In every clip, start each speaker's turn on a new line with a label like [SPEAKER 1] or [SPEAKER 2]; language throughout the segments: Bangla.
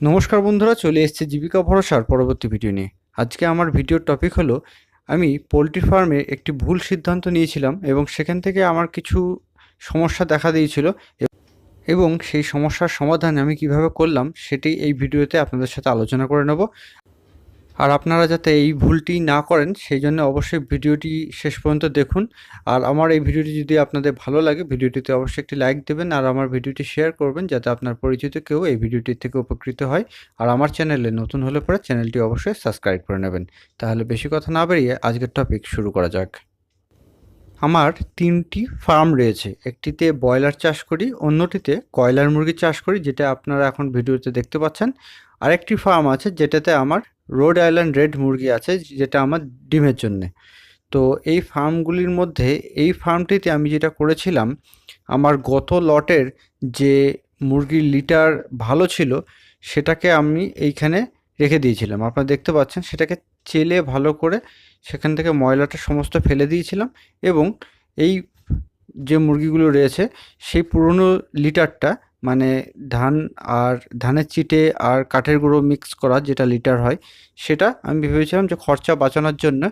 [SPEAKER 1] নমস্কার বন্ধুরা, চলে এসছে জীবিকা ভরসার পরবর্তী ভিডিও নিয়ে। আজকে আমার ভিডিওর টপিক হলো, আমি পোলট্রি ফার্মে একটি ভুল সিদ্ধান্ত নিয়েছিলাম এবং সেখান থেকে আমার কিছু সমস্যা দেখা দিয়েছিল এবং সেই সমস্যার সমাধান আমি কীভাবে করলাম সেটি এই ভিডিওতে আপনাদের সাথে আলোচনা করে নেব। আর আপনারা যাতে এই ভুলটি না করেন সেই জন্য অবশ্যই ভিডিওটি শেষ পর্যন্ত দেখুন। আর আমার এই ভিডিওটি যদি আপনাদের ভালো লাগে, ভিডিওটিতে অবশ্যই একটি লাইক দেবেন আর আমার ভিডিওটি শেয়ার করবেন যাতে আপনার পরিচিত কেউ এই ভিডিওটির থেকে উপকৃত হয়। আর আমার চ্যানেলে নতুন হলে পরে চ্যানেলটি অবশ্যই সাবস্ক্রাইব করে নেবেন। তাহলে বেশি কথা না বেরিয়ে আজকের টপিক শুরু করা যাক। আমার তিনটি ফার্ম রয়েছে। একটিতে ব্রয়লার চাষ করি, অন্যটিতে কয়লার মুরগি চাষ করি, যেটা আপনারা এখন ভিডিওতে দেখতে পাচ্ছেন। আরেকটি ফার্ম আছে যেটাতে আমার রোড আইল্যান্ড রেড মুরগি আছে, যেটা আমার ডিমের জন্যে। তো এই ফার্মগুলির মধ্যে, এই ফার্মটিতে আমি যেটা করেছিলাম, আমার গত লটের যে মুরগির লিটার ভালো ছিল, সেটাকে আমি এইখানে রেখে দিয়েছিলাম। আপনারা দেখতে পাচ্ছেন, সেটাকে চেলে ভালো করে সেখান থেকে ময়লাটা সমস্ত ফেলে দিয়েছিলাম এবং এই যে মুরগিগুলো রয়েছে, সেই পুরনো লিটারটা মানে ধান আর ধানের চিটে আর কাঠের গুঁড়ো মিক্স করা যেটা লিটার হয়, সেটা আমি ভেবেছিলাম যে খরচা বাঁচানোর জন্য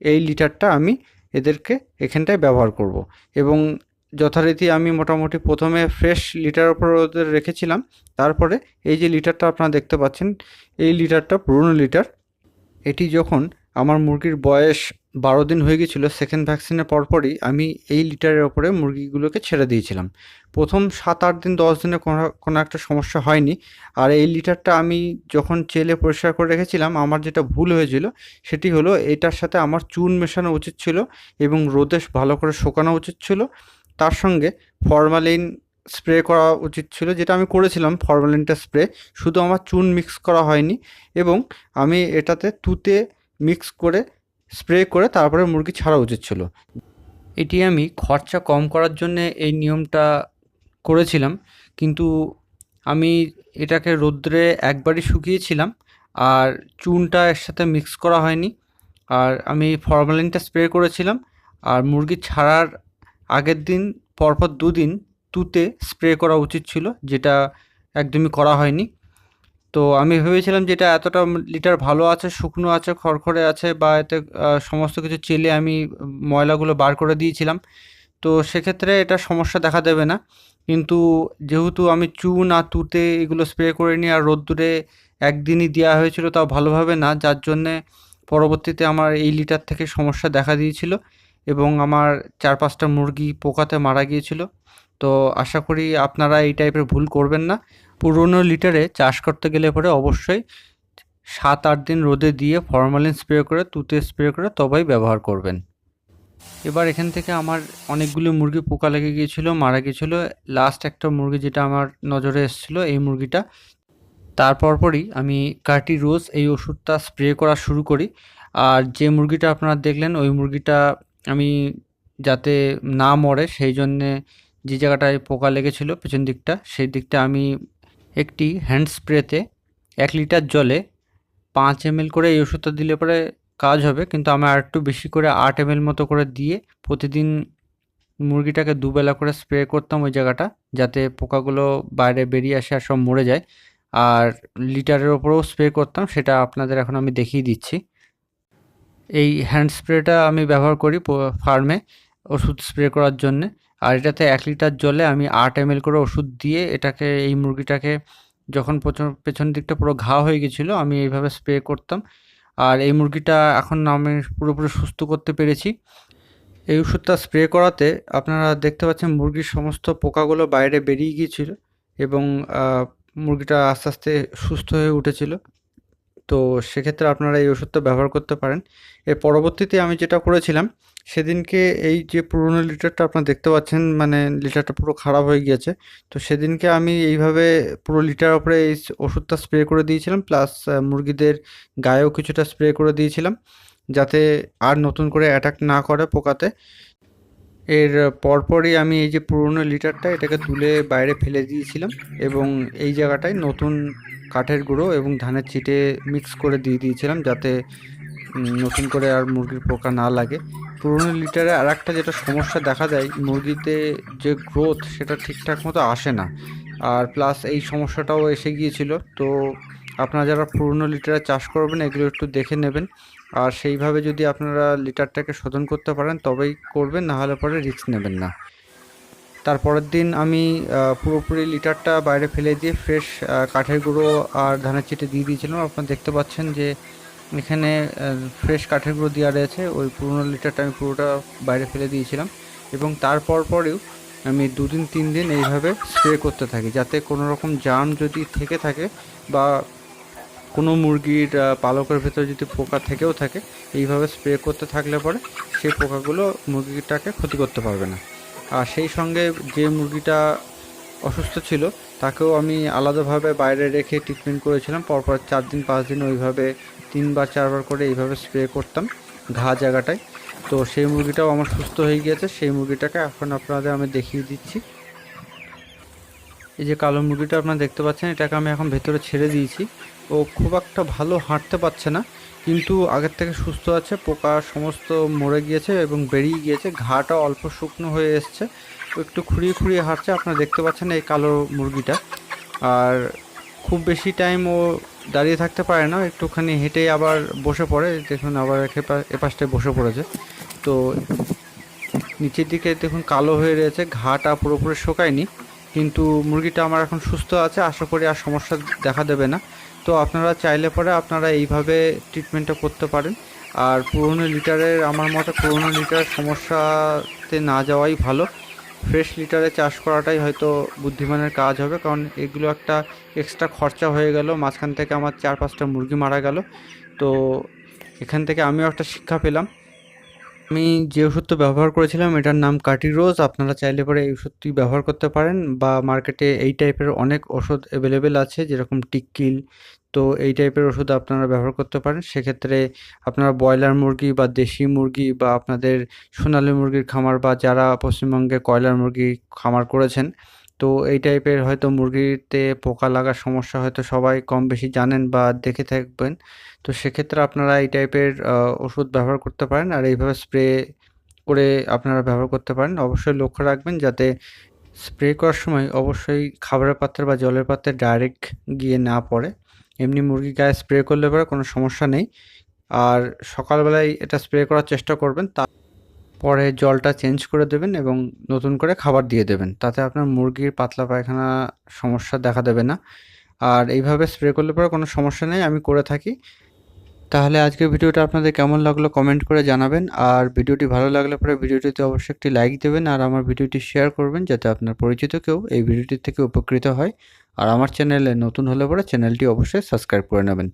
[SPEAKER 1] এই লিটারটা আমি এদেরকে এখানটায় ব্যবহার করব। এবং যথারীতি আমি মোটামুটি প্রথমে ফ্রেশ লিটার ওপর ওদের রেখেছিলাম, তারপরে এই যে লিটারটা আপনারা দেখতে পাচ্ছেন, এই লিটারটা পুরনো লিটার এটি যখন আমার মুরগির বয়স বারো দিন হয়ে গেছিল সেকেন্ড ভ্যাকসিনের পরপরই আমি এই লিটারের ওপরে মুরগিগুলোকে ছেড়ে দিয়েছিলাম। প্রথম সাত আট দিন, দশ দিনে কোনো কোনো একটা সমস্যা হয়নি। আর এই লিটারটা আমি যখন চেলে পরিষ্কার করে রেখেছিলাম, আমার যেটা ভুল হয়েছিল সেটি হলো এটার সাথে আমার চুন মেশানো উচিত ছিল এবং রোদে ভালো করে শোকানো উচিত ছিল। তার সঙ্গে ফরমালিন স্প্রে করা উচিত ছিল, যেটা আমি করেছিলাম ফরমালিনটা স্প্রে। শুধু আমার চুন মিক্স করা হয়নি এবং আমি এটাতে তুতে মিক্স করে স্প্রে করে তারপরে মুরগি ছাড়া উচিত ছিল। এটি আমি খরচা কম করার জন্যে এই নিয়মটা করেছিলাম, কিন্তু আমি এটাকে রোদ্রে একবারই শুকিয়েছিলাম আর চুনটা এর সাথে মিক্স করা হয়নি। আর আমি ফরমালিনটা স্প্রে করেছিলাম আর মুরগি ছাড়ার আগের দিন, পরপর দুদিন তুতে স্প্রে করা উচিত ছিল, যেটা একদমই করা হয়নি। তো আমি ভেবেছিলাম যে এটা এতটা লিটার ভালো আছে, শুকনো আছে, খড়খড়ে আছে বা এতে সমস্ত কিছু চেলে আমি ময়লাগুলো বার করে দিয়েছিলাম। তো সেক্ষেত্রে এটা সমস্যা দেখা দেবে না। কিন্তু যেহেতু আমি চুন আর তুতে এগুলো স্প্রে করে নিই আর রোদ্দুরে একদিনই দেওয়া হয়েছিল তাও ভালোভাবে না, যার জন্যে পরবর্তীতে আমার এই লিটার থেকে সমস্যা দেখা দিয়েছিল এবং আমার চার পাঁচটা মুরগি পোকাতে মারা গিয়েছিল। তো আশা করি আপনারা এই টাইপের ভুল করবেন না। পুরনো লিটারে চাষ করতে গেলে পরে অবশ্যই সাত আট দিন রোদে দিয়ে ফরমালিন স্প্রে করে তুতে স্প্রে করে তবেই ব্যবহার করবেন। এবার এখান থেকে আমার অনেকগুলো মুরগি পোকা লেগে গিয়েছিল, মারা গিয়েছিল। লাস্ট একটা মুরগি যেটা আমার নজরে এসেছিল, এই মুরগিটা। তারপর পরই আমি কার্টি রোজ এই ওষুধটা স্প্রে করা শুরু করি। আর যে মুরগিটা আপনারা দেখলেন, ওই মুরগিটা আমি যাতে না মরে, সেই জন্যে যে জায়গাটায় পোকা লেগেছিল পেছন দিকটা, সেই দিকটা আমি একটি হ্যান্ড স্প্রেতে এক লিটার জলে পাঁচ এম করে এই ওষুধটা দিলে পরে কাজ হবে। কিন্তু আমি আর একটু বেশি করে আট এম মতো করে দিয়ে প্রতিদিন মুরগিটাকে দুবেলা করে স্প্রে করতাম ওই জায়গাটা, যাতে পোকাগুলো বাইরে বেরিয়ে আসে আর সব মরে যায়। আর লিটারের ওপরেও স্প্রে করতাম, সেটা আপনাদের এখন আমি দেখিয়ে দিচ্ছি। এই হ্যান্ড স্প্রেটা আমি ব্যবহার করি ফার্মে ওষুধ স্প্রে করার জন্যে। আর এটাতে এক লিটার জলে আমি আট এম করে ওষুধ দিয়ে এটাকে, এই মুরগিটাকে যখন পেছন দিকটা পুরো ঘা হয়ে গেছিল, আমি এইভাবে স্প্রে করতাম। আর এই মুরগিটা এখন আমি পুরোপুরি সুস্থ করতে পেরেছি। এই ওষুধটা স্প্রে করাতে আপনারা দেখতে পাচ্ছেন মুরগির সমস্ত পোকাগুলো বাইরে বেরিয়ে গিয়েছিল এবং মুরগিটা আস্তে আস্তে সুস্থ হয়ে উঠেছিল। তো সেক্ষেত্রে আপনারা এই ওষুধটা ব্যবহার করতে পারেন। এর পরবর্তীতে আমি যেটা করেছিলাম সেদিনকে এই যে পুরনো লিটারটা আপনারা দেখতে পাচ্ছেন মানে লিটারটা পুরো খারাপ হয়ে গিয়েছে। তো সেদিনকে আমি এইভাবে পুরো লিটার ওপরে এই ওষুধটা স্প্রে করে দিয়েছিলাম প্লাস মুরগিদের গায়েও কিছুটা স্প্রে করে দিয়েছিলাম, যাতে আর নতুন করে অ্যাটাক না করে পোকাতে। এর পরপরই আমি এই যে পুরনো লিটারটা এটাকে তুলে বাইরে ফেলে দিয়েছিলাম এবং এই জায়গাটায় নতুন কাঠের গুঁড়ো এবং ধানের চিটে মিক্স করে দিয়ে দিয়েছিলাম, যাতে নতুন করে আর মুরগির পোকা না লাগে। পুরনো লিটারে আর একটা যেটা সমস্যা দেখা যায় মুরগিতে যে গ্রোথ সেটা ঠিকঠাক মতো আসে না। আর প্লাস এই সমস্যাটাও এসে গিয়েছিল। তো আপনারা যারা পুরনো লিটারে চাষ করবেন, এগুলো একটু দেখে নেবেন। আর সেইভাবে যদি আপনারা লিটারটাকে শোধন করতে পারেন, তবেই করবেন, না হলে পরে রিস্ক নেবেন না। তারপরের দিন আমি পুরোপুরি লিটারটা বাইরে ফেলে দিয়ে ফ্রেশ কাঠের গুঁড়ো আর ধানের চিটে দিয়ে দিয়েছিলাম। আপনারা দেখতে পাচ্ছেন যে এখানে ফ্রেশ কাঠের গুঁড়ো দেওয়া রয়েছে। ওই পুরোনো লিটারটা আমি পুরোটা বাইরে ফেলে দিয়েছিলাম এবং তারপর পরেও আমি দুদিন, তিন দিন এইভাবে স্প্রে করতে থাকি যাতে কোনো রকম জার্ম যদি থেকে থাকে বা কোনো মুরগির পালকের ভেতরে যদি পোকা থেকেও থাকে, এইভাবে স্প্রে করতে থাকলে পরে সেই পোকাগুলো মুরগিটাকে ক্ষতি করতে পারবে না। আর সেই সঙ্গে যে মুরগিটা অসুস্থ ছিল তাকেও আমি আলাদাভাবে বাইরে রেখে ট্রিটমেন্ট করেছিলাম। পরপর চার দিন, পাঁচ দিন ওইভাবে তিনবার, চারবার করে এইভাবে স্প্রে করতাম ঘা জায়গাটায়। তো সেই মুরগিটাও আমার সুস্থ হয়ে গিয়েছে। সেই মুরগিটাকে এখন আপনাদের আমি দেখিয়ে দিচ্ছি। এই যে কালো মুরগিটা আপনারা দেখতে পাচ্ছেন, এটাকে আমি এখন ভেতরে ছেড়ে দিয়েছি। ও খুব একটা ভালো হাঁটতে পারছে না। কিন্তু আগের থেকে সুস্থ আছে, পোকা সমস্ত মরে গিয়েছে এবং বেরিয়ে গিয়েছে, ঘাটা অল্প শুকনো হয়ে এসছে। একটু খুঁড়িয়ে খুঁড়িয়ে হাঁটছে, আপনারা দেখতে পাচ্ছেন এই কালো মুরগিটা। আর খুব বেশি টাইম ও দাঁড়িয়ে থাকতে পারে না, একটুখানি হেঁটে আবার বসে পড়ে, দেখুন আবার এপাশটায় বসে পড়েছে। তো নিচের দিকে দেখুন কালো হয়ে রয়েছে, ঘাটা পুরোপুরি শোকায়নি। কিন্তু মুরগিটা আমার এখন সুস্থ আছে, আশা করি আর সমস্যা দেখা দেবে না। তো আপনারা চাইলে পরে আপনারা এইভাবে ট্রিটমেন্টটা করতে পারেন। আর পুরনো লিটারের আমার মতে পুরনো লিটার সমস্যাতে না যাওয়াই ভালো। ফ্রেশ লিটারে চাষ করাটাই হয়তো বুদ্ধিমানের কাজ হবে, কারণ এগুলো একটা এক্সট্রা খরচা হয়ে গেল। মাঝখান থেকে আমার চার পাঁচটা মুরগি মারা গেল। তো এখান থেকে আমিও একটা শিক্ষা পেলাম। আমি যে ওষুধটা ব্যবহার করেছিলাম, এটার নাম কাটি রোজ আপনারা চাইলে পরে এই ওষুধটি ব্যবহার করতে পারেন। বা মার্কেটে এই টাইপের অনেক ওষুধ অ্যাভেলেবেল আছে, যেরকম টিক্কিল তো এই টাইপের ওষুধ আপনারা ব্যবহার করতে পারেন। সেক্ষেত্রে আপনারা ব্রয়লার মুরগি বা দেশি মুরগি বা আপনাদের সোনালী মুরগির খামার বা যারা পশ্চিমবঙ্গে কয়লার মুরগি খামার করেছেন, তো এই টাইপের হয়তো মুরগিতে পোকা লাগার সমস্যা হয়তো সবাই কম বেশি জানেন বা দেখে থাকবেন। তো সেক্ষেত্রে আপনারা এই টাইপের ওষুধ ব্যবহার করতে পারেন আর এইভাবে স্প্রে করে আপনারা ব্যবহার করতে পারেন। অবশ্যই লক্ষ্য রাখবেন যাতে স্প্রে করার সময় অবশ্যই খাবারের পাত্রে বা জলের পাত্রে ডাইরেক্ট গিয়ে না পড়ে। এমনি মুরগি গায়ে স্প্রে করলে পরে কোনো সমস্যা নেই। আর সকালবেলায় এটা স্প্রে করার চেষ্টা করবেন, তারপরে জলটা চেঞ্জ করে দেবেন এবং নতুন করে খাবার দিয়ে দেবেন। তাতে আপনার মুরগির পাতলা পায়খানা সমস্যা দেখা দেবে না। আর এইভাবে স্প্রে করলে পরে কোনো সমস্যা নেই, আমি করে থাকি। তাহলে আজকের ভিডিওটা আপনাদের কেমন লাগল কমেন্ট করে জানাবেন। আর ভিডিওটি ভালো লাগলে পরে ভিডিওটিতে অবশ্যই একটি লাইক দেবেন। আর আমার ভিডিওটি শেয়ার করবেন, যাতে আপনার পরিচিত কেউ এই ভিডিওটি থেকে উপকৃত হয়। আর আমার চ্যানেলে নতুন হলে পরে চ্যানেলটি অবশ্যই সাবস্ক্রাইব করে নেবেন।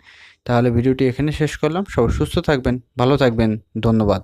[SPEAKER 1] তাহলে ভিডিওটি এখানে শেষ করলাম। সবাই সুস্থ থাকবেন, ভালো থাকবেন। ধন্যবাদ।